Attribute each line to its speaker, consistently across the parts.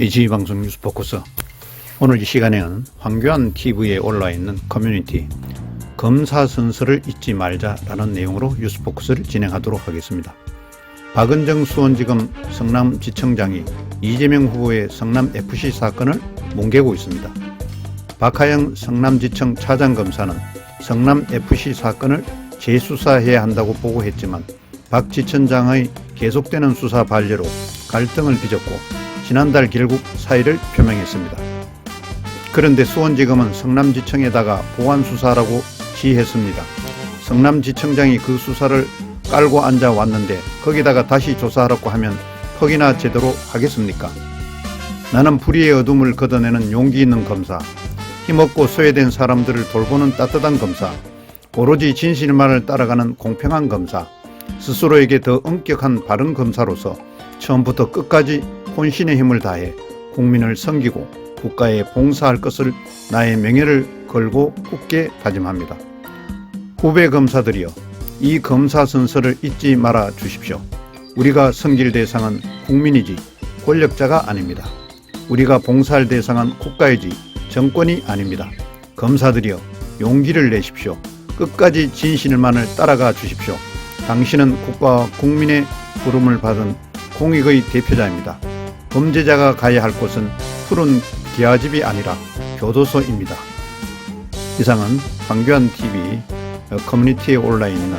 Speaker 1: AG방송 뉴스 포커스 오늘 이 시간에는 황교안 TV에 올라 있는 커뮤니티 검사 순서를 잊지 말자라는 내용으로 뉴스 포커스를 진행하도록 하겠습니다. 박은정 수원지검 성남지청장이 이재명 후보의 성남FC 사건을 뭉개고 있습니다. 박하영 성남지청 차장검사는 성남FC 사건을 재수사해야 한다고 보고했지만 박 지청장의 계속되는 수사 반려로 갈등을 빚었고 지난달 결국 사의를 표명했습니다. 그런데 수원지검은 성남지청에다가 보안 수사라고 지휘했습니다. 성남지청장이 그 수사를 깔고 앉아 왔는데 거기다가 다시 조사하라고 하면 퍽이나 제대로 하겠습니까? 나는 불의의 어둠을 걷어내는 용기 있는 검사, 힘없고 소외된 사람들을 돌보는 따뜻한 검사, 오로지 진실만을 따라가는 공평한 검사, 스스로에게 더 엄격한 바른 검사로서 처음부터 끝까지 혼신의 힘을 다해 국민을 섬기고 국가에 봉사할 것을 나의 명예를 걸고 굳게 다짐합니다. 후배 검사들이여, 이 검사 순서를 잊지 말아 주십시오. 우리가 섬길 대상은 국민이지 권력자가 아닙니다. 우리가 봉사할 대상은 국가이지 정권이 아닙니다. 검사들이여 용기를 내십시오. 끝까지 진실만을 따라가 주십시오. 당신은 국가와 국민의 부름을 받은 공익의 대표자입니다. 범죄자가 가야 할 곳은 푸른 기아집이 아니라 교도소입니다. 이상은 황교안 TV 어, 커뮤니티에 올라 있는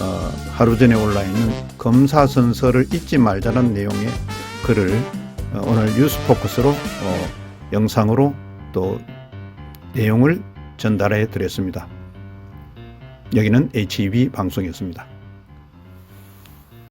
Speaker 1: 어, 하루 전에 올라 있는 검사 선서를 잊지 말자는 내용의 글을 어, 오늘 뉴스 포커스로 어, 영상으로 또 내용을 전달해 드렸습니다. 여기는 HEB 방송이었습니다.